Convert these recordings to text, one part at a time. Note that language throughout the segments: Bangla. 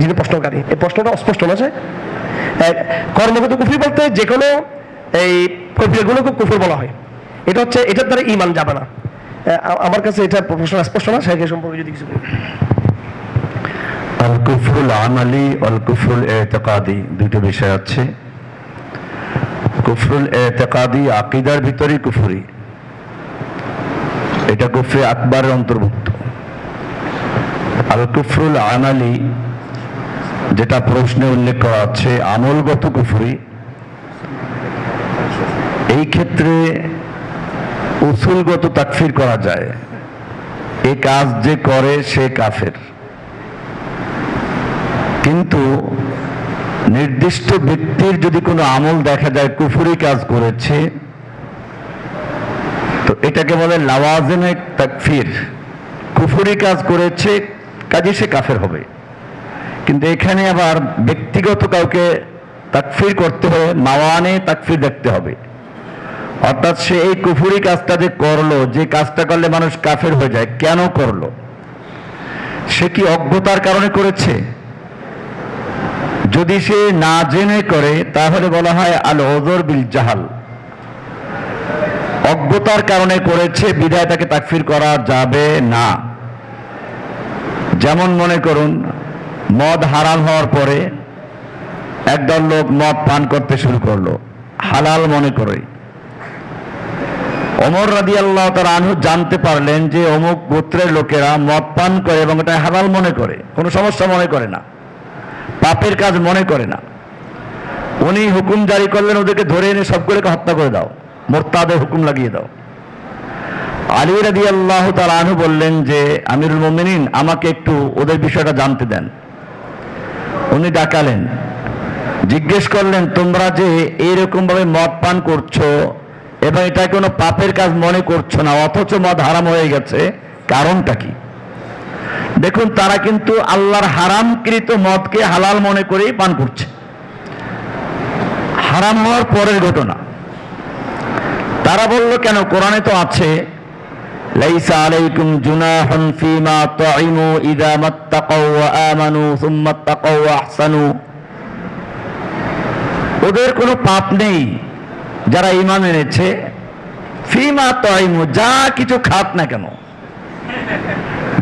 যিনি প্রশ্নকারী, এই প্রশ্নটা অস্পষ্ট না কর্মগত কুফরি বলতে যে কোনো, এই প্রক্রিয়াগুলোকে কুফর বলা হয়। এটা হচ্ছে, এটার দ্বারা ইমান যাবে না। আমার কাছে এটা প্রশ্ন স্পষ্ট না সেকে সম্পর্কে যদি কিছু বলি। আল কুফরুল আমালি অল কুফরুল এতেকাদি দুটো বিষয় আছে। কুফরুল এতেকাদি আকিদার ভিতরেই কুফরি। এটা কুফরি আকবরের অন্তর্ভুক্ত। আল কুফরুল আমালি যেটা প্রশ্নে উল্লেখ করা হচ্ছে আমলগত কুফরি। এই ক্ষেত্রে উসুলগত তাকফির করা যায়। এ কাজ যে করে, সে কাফের। কিন্তু নির্দিষ্ট ব্যক্তির যদি কোনো আমল দেখা যায়, কুফুরি কাজ করেছে, তো এটাকে বলে লাওয়াজেনে তাকফির। কুফুরি কাজ করেছে, কাজে সে কাফের হবে। কিন্তু এখানে আবার ব্যক্তিগত কাউকে তাকফির করতে হলে মাওয়ানে তাকফির দেখতে হবে। অর্থাৎ সে এই কুফুরি কাজটা যে করল, যে কাজটা করলে মানুষ কাফের হয়ে যায়, কেন করল? সে কি অজ্ঞতার কারণে করেছে? যদি সে না জেনে করে, তাহলে বলা হয় আল ওজর বিল জাহাল অজ্ঞতার কারণে করেছে বিদায় তাকে তাকফির করা যাবে না। যেমন মনে করুন মদ হারাম হওয়ার পরে একদল লোক মদ পান করতে শুরু করল। হালাল মনে করে। অমর রাদি আল্লাহ তার আনহু জানতে পারলেন যে অমুক গোত্রের লোকেরা মদ পান করে এবং এটা হালাল মনে করে। কোনো সমস্যা মনে করে না। পাপের কাজ মনে করে না। উনি হুকুম জারি করলেন, ওদেরকে ধরে এনে সবগুলোকে হত্যা করে দাও। মোরতাদের হুকুম লাগিয়ে দাও। আলী রাদি আল্লাহ তার আনহু বললেন যে, আমিরুল মোমিনিন, আমাকে একটু ওদের বিষয়টা জানতে দেন। উনি ডাকালেন। জিজ্ঞেস করলেন, তোমরা যে এইরকম ভাবে মদ পান করছ এবং এটা কোনো পাপের কাজ মনে করছ না, অথচ মদ হারাম হয়ে গেছে, কারণটা কি? দেখুন, তারা কিন্তু আল্লাহর হারামকৃত মদকে হালাল মনে করেই পান করছে। হারাম হওয়ার পরের ঘটনা। তারা বলল, কেন? কোরআনে তো আছে লাইসা আলাইকুম জুনাহুন ফিমা তুইমু ইযা মাত্তাকাউ ওয়া আমানু সুম্মা তাকাউ ওয়া আহসানু ওদের কোনো পাপ নেই যারা ঈমান এনেছে। ফিমা তুইমু যা কিছু খাত না কেন।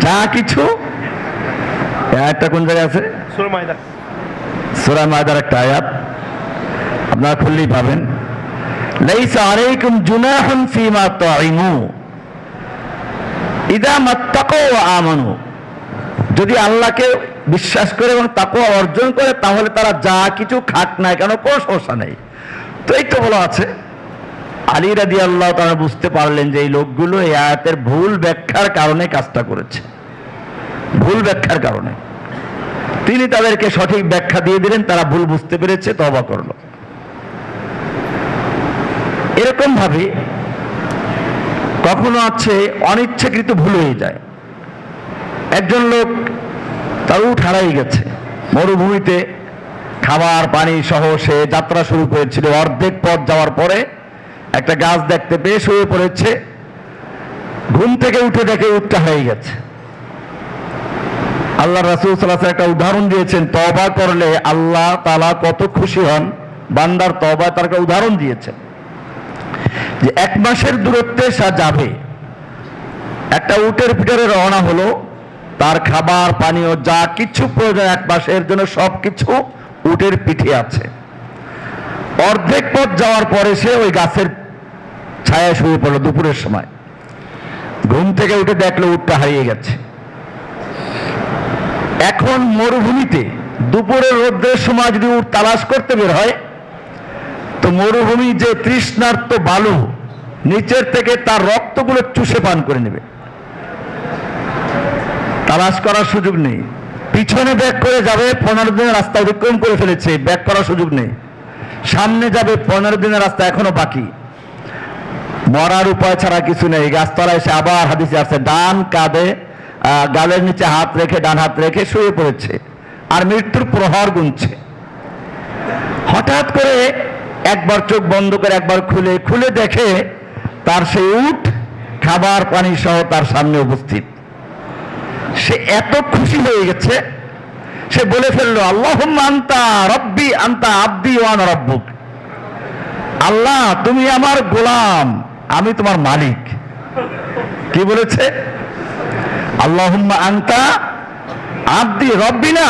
যা কিছু। একটা কোন জায়গায় আছে? সূরা মাদার একটা আয়াত। আপনারা খুললেই পাবেন। লাইসা আলাইকুম জুনাহুন ফিমা তুইমু। ইদা মাত্তাকাউ ওয়া আমানু। যদি আল্লাহকে বিশ্বাস করে এবং তাকওয়া অর্জন করে, তাহলে তারা যা কিছু খাক না কেন, কোনো সমস্যা নেই। তো এই তো বলা আছে। আলী রাদি আল্লাহ তারা বুঝতে পারলেন যে এই লোকগুলো এই আয়াতের ভুল ব্যাখ্যার কারণে কাজটা করেছে। ভুল ব্যাখ্যার কারণে। তিনি তাদেরকে সঠিক ব্যাখ্যা দিয়ে দিলেন, তারা ভুল বুঝতে পেরেছে তবা করল। এরকম ভাবে কখনো আছে অনিচ্ছাকৃত ভুল হয়ে যায়। একজন লোক তার উঠ হারাই গেছে। মরুভূমিতে খাবার, পানি সহ সে যাত্রা শুরু করেছিল। অর্ধেক পথ যাওয়ার পরে একটা গাছ দেখতে পেয়ে শুয়ে পড়েছে। ঘুম থেকে উঠে দেখে উঠটা হয়ে গেছে। আল্লাহ রাসুল সাল্লাহ একটা উদাহরণ দিয়েছেন তবা করলে আল্লাহ তালা কত খুশি হন। বান্দার তবা তার একটা উদাহরণ দিয়েছেন। যে এক মাসের দূরত্বে সে যাবে। একটা উটের পিটারে রওনা হলো, তার খাবার, পানীয়, যা কিছু প্রয়োজন এক মাসের জন্য সব কিছু উটের পিঠে আছে। অর্ধেক পথ যাওয়ার পরে সে ওই গাছের ছায়া শুয়ে পড়ল দুপুরের সময়। ঘুম থেকে উঠে দেখল উটটা হারিয়ে গেছে। এখন মরুভূমিতে দুপুরের রোদ্রের সময় যদি উট তালাশ করতে বের হয় তো মরুভূমি যে তৃষ্ণার্ত বালু, নিচের থেকে তার রক্তগুলো চুষে পান করে নেবে। তালাশ করার সুযোগ নেই। পিছনে ব্যাক করে যাবে, পনেরো দিনের রাস্তা অতিক্রম করে ফেলেছে, ব্যাক করার সুযোগ নেই। সামনে যাবে, পনেরো দিনের রাস্তা এখনও বাকি। মরার উপায় ছাড়া কিছু নেই। গাছতলায় এসে আবার হাদিসে আসছে, ডান কাঁধে গালের নিচে হাত রেখে, ডান হাত রেখে শুয়ে পড়েছে। আর মৃত্যুর প্রহর গুনছে। হঠাৎ করে একবার চোখ বন্ধ করে একবার খুলে খুলে দেখে তার সেই উঠ খাবার পানি সহ তার সামনে উপস্থিত। সে এত খুশি হয়ে গেছে, সে বলে ফেলল আল্লাহ আন্তা রব্বি, আন্তা আব্দি ওয়ান রব্বুক। আল্লাহ, তুমি আমার গোলাম, আমি তোমার মালিক। কি বলেছে? আল্লাহুম্মা আন্তা আব্দি রব্বি না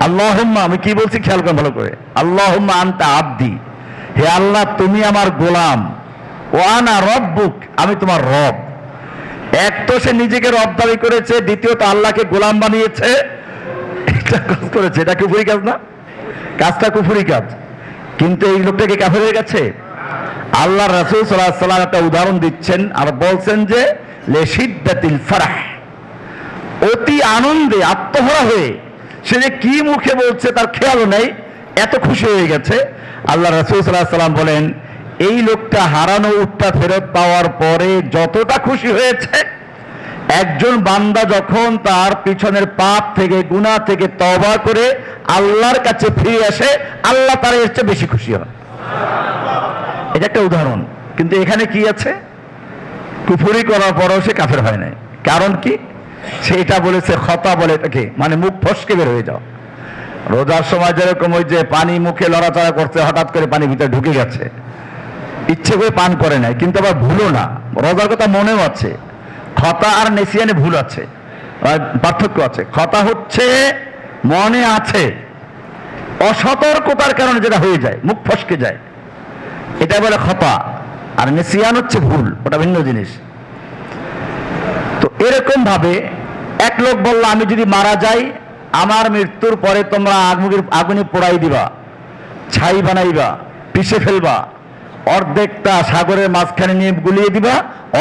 আল্লাহুম্মা, আমি কি বলছি? খেয়াল করেন ভালো করে। আল্লাহুম্মা আন্তা আব্দি। হে আল্লাহ, তুমি আমার গোলাম। ওয়ানা রব্বুক, আমি তোমার রব। এক তো সে নিজেকে রব দাবি করেছে, দ্বিতীয়ত আল্লাহকে গোলাম বানিয়েছে। এটা কাজ করেছে, এটা কুফুরি কাজ না? কাজটা কুফুরি কাজ। কিন্তু এই লোকটাকে কাফের হয়ে গেছে? আল্লাহ রাসূল আলাইহি সাল্লাম একটা উদাহরণ দিচ্ছেন আর বলছেন যে লেশিদ্দাতিল ফারাহ। অতি আনন্দে আত্মহরা হয়ে সে যে কি মুখে বলছে তার খেয়ালও নেই, এত খুশি হয়ে গেছে। আল্লাহ রাসূল আলাইহি সাল্লাম বলেন, এই লোকটা হারানো উটটা ফেরত পাওয়ার পরে যতটা খুশি হয়েছে, একজন বান্দা যখন তার পিছনের পাপ থেকে, গুনাহ থেকে তওবা করে আল্লাহর কাছে ফিরে আসে, আল্লাহ তার এর চেয়ে বেশি খুশি হন। এটা একটা উদাহরণ। কিন্তু এখানে কি আছে? কুফুরি করার পরও সে কাফের হয় নাই। কারণ কি? সেটা বলেছে, খতা বলে এটাকে মানে মুখ ফসকে বের হয়ে যাও। রোজার সময় যেরকম ওই যে পানি মুখে লড়াচড়া করছে, হঠাৎ করে পানি ভিতরে ঢুকে গেছে। ইচ্ছে করে পান করে নাই কিন্তু আবার ভুলও না। রোজার কথা মনেও আছে। খতা আর নেসিয়ানে ভুল আছে পার্থক্য আছে। খতা হচ্ছে, মনে আছে। অসতর্কতার কারণে যেটা হয়ে যায়, মুখ ফসকে যায়। এটা বলে খতা, আর নেসিয়ান হচ্ছে ভুল, ওটা ভিন্ন জিনিস। তো এরকম ভাবে এক লোক বলল, আমি যদি মারা যাই, আমার মৃত্যুর পরে তোমরা আগুনের, আগুনে পোড়াই দিবা, ছাই বানাইবা, পিষে ফেলবা, অর্ধেকটা সাগরের মাঝখানে নিয়ে গুলিয়ে দিবা,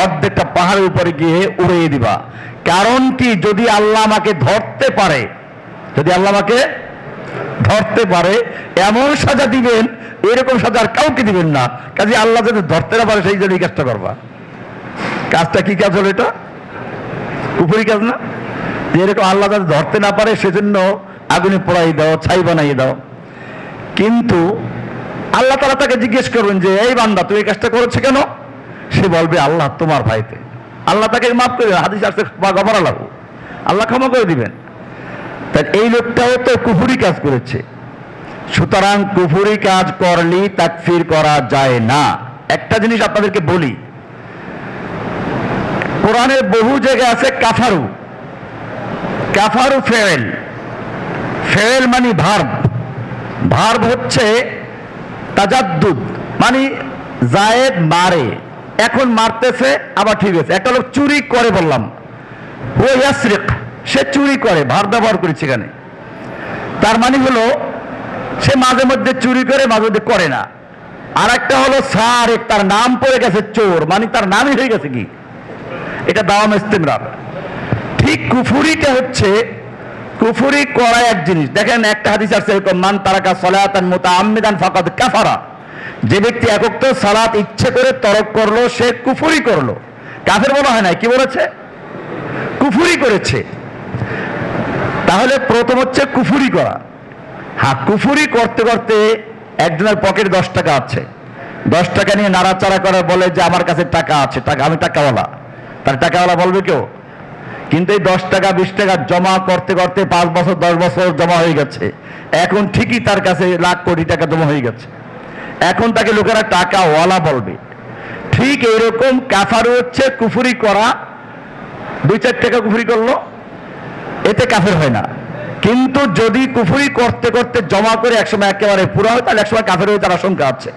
অর্ধেকটা পাহাড়ের উপরে গিয়ে উড়িয়ে দিবা। কারণ কি? যদি আল্লাহ আমাকে ধরতে পারে, যদি আল্লাহ আমাকে ধরতে পারে, এমন সাজা দিবেন, এরকম সাজা আর কাউকে দিবেন না। কাজে আল্লাহ যদি ধরতে না পারে, সেই জন্য এই কাজটা করবা। কাজটা কি কাজ হলো এটা? উপরি কাজ না? যে এরকম আল্লাহ যাতে ধরতে না পারে, সেজন্য আগুনে পোড়াই দাও, ছাই বানাই দাও। কিন্তু আল্লাহ তারা তাকে জিজ্ঞেস করবেন যে, এই বান্দা তুই এই কাজটা করেছে কেন? সে বলবে, আল্লাহ তোমার ভাইতে। আল্লাহ তাকে মাফ করে। হাদিস আসছে বা গফরা লাগু আল্লাহ ক্ষমা করে দিবেন। তাই এই লোকটাও তো কুফুরি কাজ করেছে। সুতরাং কুফুরি কাজ করলেই তাকফির করা যায় না। একটা জিনিস আপনাদেরকে বলি কোরআনের বহু জায়গায় আছে কাফারু। কাফারু ফেল ফেল মানে ভার্ব। ভার্ব হচ্ছে তাজাদ্দুদ মানে জায়েদ মারে। এখন মারতেছে, আবার ঠিক আছে একটা লোক চুরি করে বললাম। ও সে চুরি করে ভার ব্যবহার করেছে এখানে। তার মানে হলো, সে মাঝে মধ্যে চুরি করে, মাঝে মধ্যে করে না। আর একটা হলো সারেক, তার নাম পড়ে গেছে চোর মানে তার নামই হয়ে গেছে কি? এটা দাওয়াম ইস্তেমরার। ঠিক কুফুরিটা হচ্ছে, কুফুরি করা এক জিনিস। দেখেন, একটা হাদিস আছে এরকম মান তারাকা মোতা মুতাআম্মিদান ফাকাদ কাফারা। যে ব্যক্তি একক্ত সালাত ইচ্ছে করে তরক করল, সে কুফুরি করল। কাফের বলা হয় না কি বলেছে? কুফুরি করেছে। তাহলে প্রথম হচ্ছে কুফুরি করা। হ্যাঁ কুফুরি করতে করতে একজনের পকেট দশ টাকা আছে। দশ টাকা নিয়ে নাড়াচাড়া করে বলে যে, আমার কাছে টাকা আছে, টাকা, আমি টাকাওয়ালা। তার টাকাওয়ালা বলবে কেউ? কিন্তু এই দশ টাকা, বিশ টাকা জমা করতে করতে পাঁচ বছর, দশ বছর জমা হয়ে গেছে। এখন ঠিকই তার কাছে লাখ কোটি টাকা জমা হয়ে গেছে। এখন তাকে লোকেরা টাকাওয়ালা বলবে। ঠিক এইরকম কাফারু হচ্ছে, কুফুরি করা। দুই চার টাকা কুফুরি করল। এতে কাফের হয় না। কিন্তু যদি কুফুরি করতে করতে জমা করে একসময় একেবারে পুরো হয়, তাহলে একসময় কাফের হয়ে তার আশঙ্কা আছে।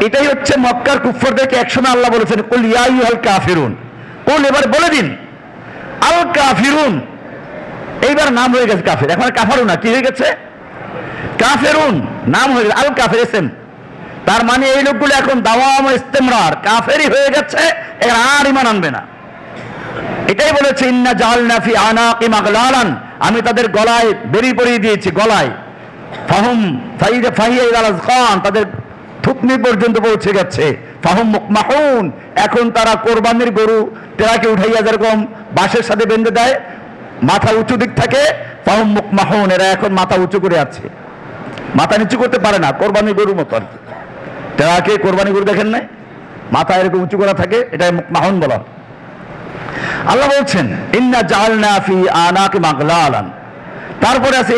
এটাই হচ্ছে মক্কার কুফরদেরকে একসময় আল্লাহ বলেছেন, কুল ইয়া ইউহাল কাফিরুন। কুল এবার বলে দিন। আল কাফিরুন। এইবার নাম হয়ে গেছে কাফের। এখন আর কাফারু না, কি হয়ে গেছে? কাফেরুন, নাম হয়ে গেছে। আল কাফের এসেম তার মানে এই লোকগুলো এখন দাওয়াম ইস্তেমরার। কাফেরই হয়ে গেছে, এরা আর ইমান আনবে না। এটাই বলেছে, ইন্না জাহালনা ফি আনাকি মাগলালান আমি তাদের গলায় বেরি পরিয়ে দিয়েছি, গলায়। ফাহুম ফাহিয়া আজকান তাদের থুকনি পর্যন্ত পৌঁছে গেছে। মুকমাহুন এখন তারা কোরবানির গরু টেরাকে উঠাইয়া যেরকম বাঁশের সাথে বেঁধে দেয়, মাথা উঁচু দিক থাকে ফাহুম মুকমাহুন এরা এখন মাথা উঁচু করে আছে। মাথা নিচু করতে পারে না, কোরবানির গরুর মতো আর কি। টেরাকে কোরবানি গরু দেখেন নাই? মাথা এরকম উঁচু করা থাকে এটা মুকমাহুন বলা আল্লাহ বলছেন, ইন্না জালনা ফি আনাকি মাগলালান। তারপরে আছে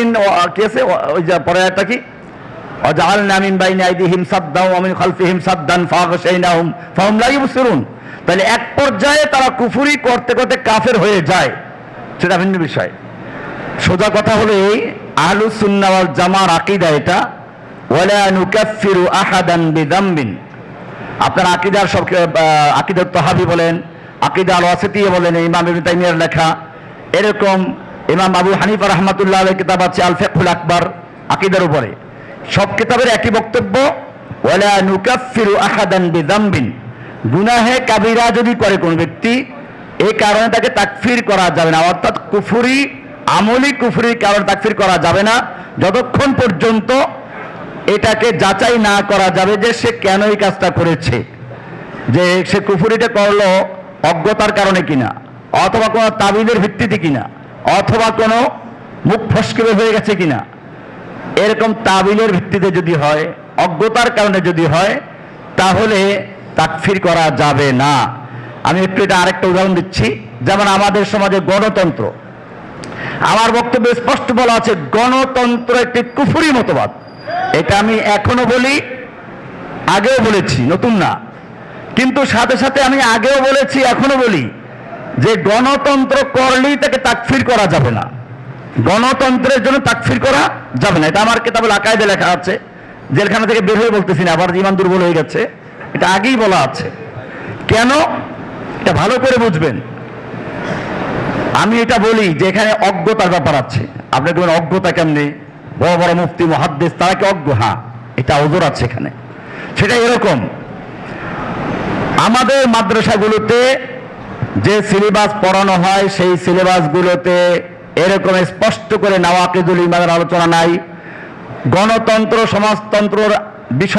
কি আছে? ওই যে পরে একটা কি? তাহলে এক পর্যায়ে তারা কুফরি করতে করতে কাফের হয়ে যায়। সেটা ভিন্ন বিষয়। সোজা কথা হলো এই সুন্নাহ জামার আকীদা এটা। আপনার আকিদার সব আকিদার তহাবি বলেন, আকিদা আল বলেন ইমাম তাইমিয়ার লেখা। এরকম ইমাম আবু হানিফা রহমাতুল্লাহ কিতাব আছে আল ফিকহুল আকবার, আকিদার উপরে। সব কিতাবের একই বক্তব্য, ওয়ালা নুকাফফিরু আহাদান বিযামবিন। গুনাহে কাবিরা যদি করে কোন ব্যক্তি এই কারণে তাকে তাকফির করা যাবে না। অর্থাৎ কুফুরি, আমলি কুফুরির কারণে তাকফির করা যাবে না। যতক্ষণ পর্যন্ত এটাকে যাচাই না করা যাবে যে সে কেন এই কাজটা করেছে, যে সে কুফুরিটা করল অজ্ঞতার কারণে কিনা, অথবা কোনো তাবিদের ভিত্তিতে কিনা, অথবা কোনো মুখ ফসকে হয়ে গেছে কিনা। এরকম তাবিলের ভিত্তিতে যদি হয়, অজ্ঞতার কারণে যদি হয়, তাহলে তাকফির করা যাবে না। আমি একটু এটা আরেকটা উদাহরণ দিচ্ছি। যেমন আমাদের সমাজে গণতন্ত্র। আমার বক্তব্যে স্পষ্ট বলা আছে, গণতন্ত্র একটি কুফুরি মতবাদ। এটা আমি এখনও বলি, আগেও বলেছি, নতুন না। কিন্তু সাথে সাথে আমি আগেও বলেছি, এখনও বলি যে গণতন্ত্র করলেই তাকে তাকফির করা যাবে না। গণতন্ত্রের জন্য তাকফির করা যাবে না। এটা আমার কেতাবে আকায়দে লেখা আছে। জেলখানা থেকে বের হয়ে বলতেছি না, আবার ইমান দুর্বল হয়ে গেছে। এটা আগেই বলা আছে। কেন? এটা ভালো করে বুঝবেন। আমি এটা বলি যে এখানে অজ্ঞতার ব্যাপার আছে। আপনি দেখবেন অজ্ঞতা কেমনে? বড় বড় মুফতি মহাদ্দেশ তারা কি অজ্ঞ? হ্যাঁ এটা ওজোর আছে এখানে। সেটা এরকম। আমাদের মাদ্রাসাগুলোতে যে সিলেবাস পড়ানো হয়, সেই সিলেবাসগুলোতে এরকম স্পষ্ট করে নওয়াকিদুল ইমানের আলোচনা নাই। গণতন্ত্র সমাজতন্ত্রর বিষয়